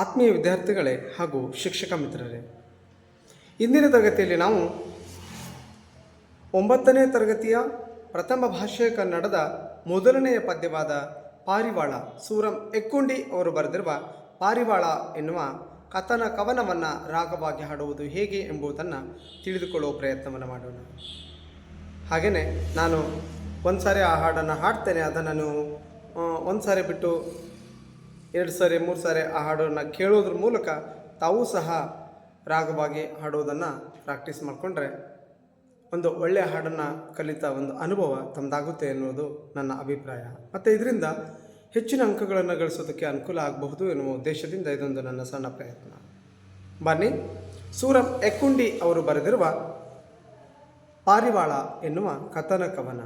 ಆತ್ಮೀಯ ವಿದ್ಯಾರ್ಥಿಗಳೇ ಹಾಗೂ ಶಿಕ್ಷಕ ಮಿತ್ರರೇ, ಇಂದಿನ ತರಗತಿಯಲ್ಲಿ ನಾವು ಒಂಬತ್ತನೇ ತರಗತಿಯ ಪ್ರಥಮ ಭಾಷೆ ಕನ್ನಡದ ಮೊದಲನೆಯ ಪದ್ಯವಾದ ಪಾರಿವಾಳ, ಸೂರಂ ಎಕ್ಕುಂಡಿ ಅವರು ಬರೆದಿರುವ ಪಾರಿವಾಳ ಎನ್ನುವ ಕಥನ ಕವನವನ್ನು ರಾಗವಾಗಿ ಹಾಡುವುದು ಹೇಗೆ ಎಂಬುದನ್ನು ತಿಳಿದುಕೊಳ್ಳುವ ಪ್ರಯತ್ನವನ್ನು ಮಾಡೋಣ. ಹಾಗೆಯೇ ನಾನು ಒಂದು ಸಾರಿ ಆ ಹಾಡನ್ನು ಹಾಡ್ತೇನೆ, ಅದನ್ನು ನೀವು ಒಂದು ಸಾರಿ ಬಿಟ್ಟು ಎರಡು ಸಾರಿ, ಮೂರು ಸಾರಿ ಆ ಹಾಡನ್ನು ಕೇಳೋದ್ರ ಮೂಲಕ ತಾವೂ ಸಹ ರಾಗವಾಗಿ ಹಾಡೋದನ್ನು ಪ್ರಾಕ್ಟೀಸ್ ಮಾಡಿಕೊಂಡ್ರೆ ಒಂದು ಒಳ್ಳೆಯ ಹಾಡನ್ನು ಕಲಿತ ಒಂದು ಅನುಭವ ತಮ್ಮದಾಗುತ್ತೆ ಎನ್ನುವುದು ನನ್ನ ಅಭಿಪ್ರಾಯ. ಮತ್ತು ಇದರಿಂದ ಹೆಚ್ಚಿನ ಅಂಕಗಳನ್ನು ಗಳಿಸೋದಕ್ಕೆ ಅನುಕೂಲ ಆಗಬಹುದು ಎನ್ನುವ ಉದ್ದೇಶದಿಂದ ಇದೊಂದು ನನ್ನ ಸಣ್ಣ ಪ್ರಯತ್ನ. ಬನ್ನಿ ಸೂರಪ್ ಎಕ್ಕುಂಡಿ ಅವರು ಬರೆದಿರುವ ಪಾರಿವಾಳ ಎನ್ನುವ ಕಥನ ಕವನ.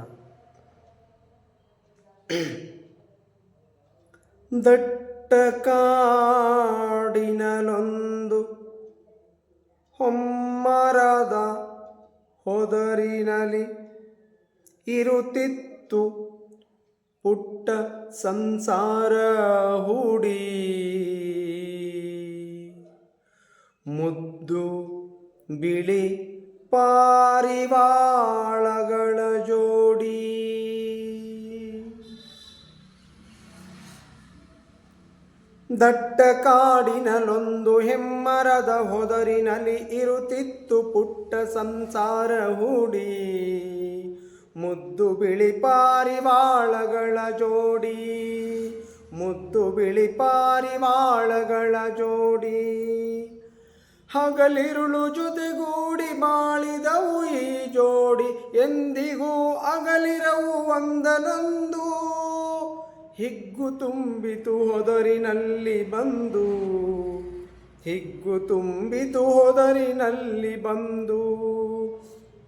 ದಟ್ಟ ಕಾಡಿನಲೊಂದು ಹೊಮ್ಮರದ ಹೊದರಿನಲಿ ಇರುತ್ತಿತ್ತು ಪುಟ್ಟ ಸಂಸಾರ ಹೂಡಿ. ಮುದ್ದು ಬಿಳಿ ಪಾರಿವಾಳಗಳ ಜೋಡಿ. ದಟ್ಟ ಕಾಡಿನಲೊಂದು ಹೆಮ್ಮರದ ಹೊದರಿನಲ್ಲಿ ಇರುತ್ತಿತ್ತು ಪುಟ್ಟ ಸಂಸಾರ ಹೂಡಿ. ಮುದ್ದು ಬಿಳಿ ಪಾರಿವಾಳಗಳ ಜೋಡಿ. ಮುದ್ದು ಬಿಳಿ ಪಾರಿವಾಳಗಳ ಜೋಡಿ. ಹಗಲಿರುಳು ಜೊತೆಗೂಡಿ ಬಾಳಿದವು ಈ ಜೋಡಿ. ಎಂದಿಗೂ ಅಗಲಿರವು ಒಂದನೊಂದು. ಹಿಗ್ಗು ತುಂಬಿತು ಹೊದರಿನಲ್ಲಿ ಬಂದು. ಹಿಗ್ಗು ತುಂಬಿತು ಹೊದರಿನಲ್ಲಿ ಬಂದು.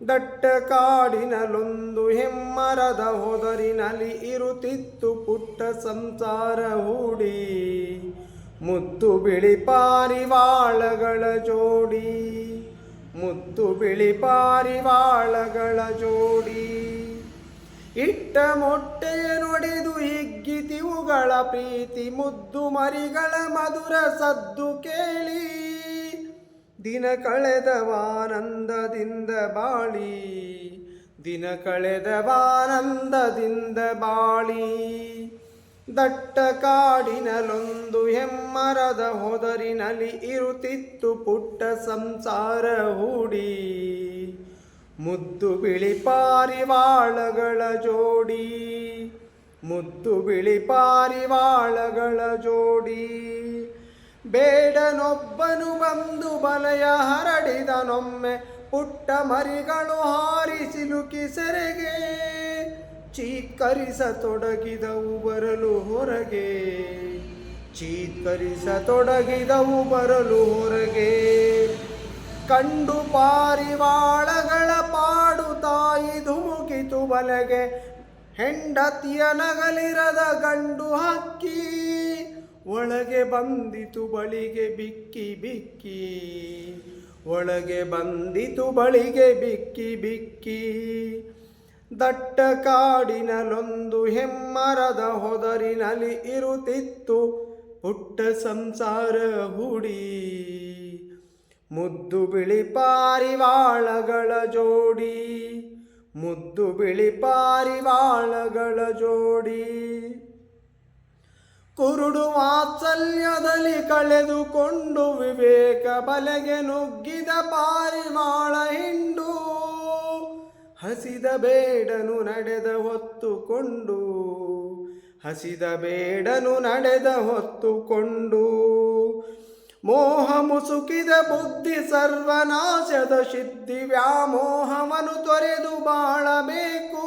ದಟ್ಟ ಕಾಡಿನಲ್ಲೊಂದು ಹೆಮ್ಮರದ ಹೊದರಿನಲ್ಲಿ ಇರುತ್ತಿತ್ತು ಪುಟ್ಟ ಸಂಸಾರ ಹೂಡಿ. ಮುದ್ದು ಬಿಳಿ ಪಾರಿವಾಳಗಳ ಜೋಡಿ. ಮುದ್ದು ಬಿಳಿ ಪಾರಿವಾಳಗಳ ಜೋಡಿ. ಇಟ್ಟ ಮೊಟ್ಟೆಯ ಹಿಗ್ಗಿತಿವುಗಳ ಪ್ರೀತಿ ಮುದ್ದು ಮರಿಗಳ ಮಧುರ ಸದ್ದು ಕೇಳಿ. ದಿನ ಕಳೆದವಾನಂದದಿಂದ ಬಾಳಿ. ದಿನ ಕಳೆದವಾನಂದದಿಂದ ಬಾಳಿ. ದಟ್ಟ ಕಾಡಿನಲೊಂದು ಹೆಮ್ಮರದ ಹೊದರಿನಲ್ಲಿ ಇರುತ್ತಿತ್ತು ಪುಟ್ಟ ಸಂಸಾರ ಹೂಡಿ. ಮುದ್ದು ಬಿಳಿ ಪಾರಿವಾಳಗಳ ಜೋಡಿ. ಮುದ್ದು ಬಿಳಿ ಪಾರಿವಾಳಗಳ ಜೋಡಿ. ಬೇಡನೊಬ್ಬನು ಬಂದು ಬಲಯ ಹರಡಿದನೊಮ್ಮೆ ಪುಟ್ಟ ಮರಿಗಳು ಹಾರಿ ಸಿಲುಕಿ ಸೆರೆಗೆ. ಚೀತ್ಕರಿಸತೊಡಗಿದವು ಬರಲು ಹೊರಗೆ. ಚೀತ್ಕರಿಸತೊಡಗಿದವು ಬರಲು ಹೊರಗೆ. ಕಂಡು ಪಾರಿವಾಳಗಳ ಪಾಡು ತಾಯಿ ಧುಮುಕಿತು ಬಲೆಗೆ. ಹೆಂಡತಿಯ ನಗಲಿರದ ಗಂಡು ಹಕ್ಕಿ ಒಳಗೆ ಬಂದಿತು ಬಳಿಗೆ ಬಿಕ್ಕಿ ಬಿಕ್ಕಿ. ಒಳಗೆ ಬಂದಿತು ಬಳಿಗೆ ಬಿಕ್ಕಿ ಬಿಕ್ಕಿ. ದಟ್ಟ ಕಾಡಿನಲ್ಲೊಂದು ಹೆಮ್ಮರದ ಹೊದರಿನಲ್ಲಿ ಇರುತ್ತಿತ್ತು ಪುಟ್ಟ ಸಂಸಾರ ಹುಡಿ ಮುದ್ದು ಬಿಳಿ ಪಾರಿವಾಳಗಳ ಜೋಡಿ ಮುದ್ದು ಬಿಳಿ ಪಾರಿವಾಳಗಳ ಜೋಡಿ. ಕುರುಡು ವಾತ್ಸಲ್ಯದಲ್ಲಿ ಕಳೆದುಕೊಂಡು ವಿವೇಕ ಬಲೆಗೆ ನುಗ್ಗಿದ ಪಾರಿವಾಳ ಹಿಂಡು. ಹಸಿದ ಬೇಡನು ನಡೆದ ಹೊತ್ತುಕೊಂಡು, ಹಸಿದ ಬೇಡನು ನಡೆದ ಹೊತ್ತುಕೊಂಡು. ಮೋಹ ಮುಸುಕಿದ ಬುದ್ಧಿ ಸರ್ವನಾಶದ ಸಿದ್ಧಿ ವ್ಯಾಮೋಹವನ್ನು ತೊರೆದು ಬಾಳಬೇಕು.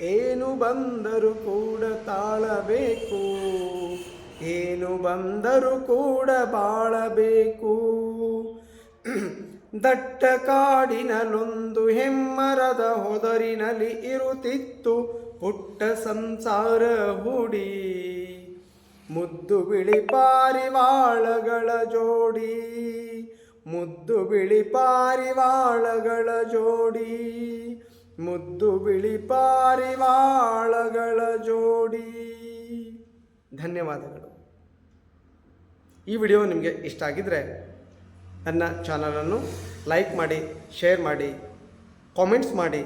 ಏನು ಬಂದರೂ ಕೂಡ ತಾಳಬೇಕು. ಏನು ಬಂದರೂ ಕೂಡ ಬಾಳಬೇಕು. ದಟ್ಟ ಕಾಡಿನಲ್ಲೊಂದು ಹೆಮ್ಮರದ ಹೊದರಿನಲ್ಲಿ ಇರುತ್ತಿತ್ತು ಪುಟ್ಟ ಸಂಸಾರ ಹೂಡಿ. ಮುದ್ದು ಬಿಳಿ ಪಾರಿವಾಳಗಳ ಜೋಡಿ, ಮುದ್ದು ಬಿಳಿ ಪಾರಿವಾಳಗಳ ಜೋಡಿ, ಮುದ್ದು ಬಿಳಿ ಪಾರಿವಾಳಗಳ ಜೋಡಿ. ಧನ್ಯವಾದಗಳು. ಈ ವಿಡಿಯೋ ನಿಮಗೆ ಇಷ್ಟ ಆಗಿದ್ದರೆ ನನ್ನ ಚಾನಲನ್ನು ಲೈಕ್ ಮಾಡಿ, ಶೇರ್ ಮಾಡಿ, ಕಾಮೆಂಟ್ಸ್ ಮಾಡಿ.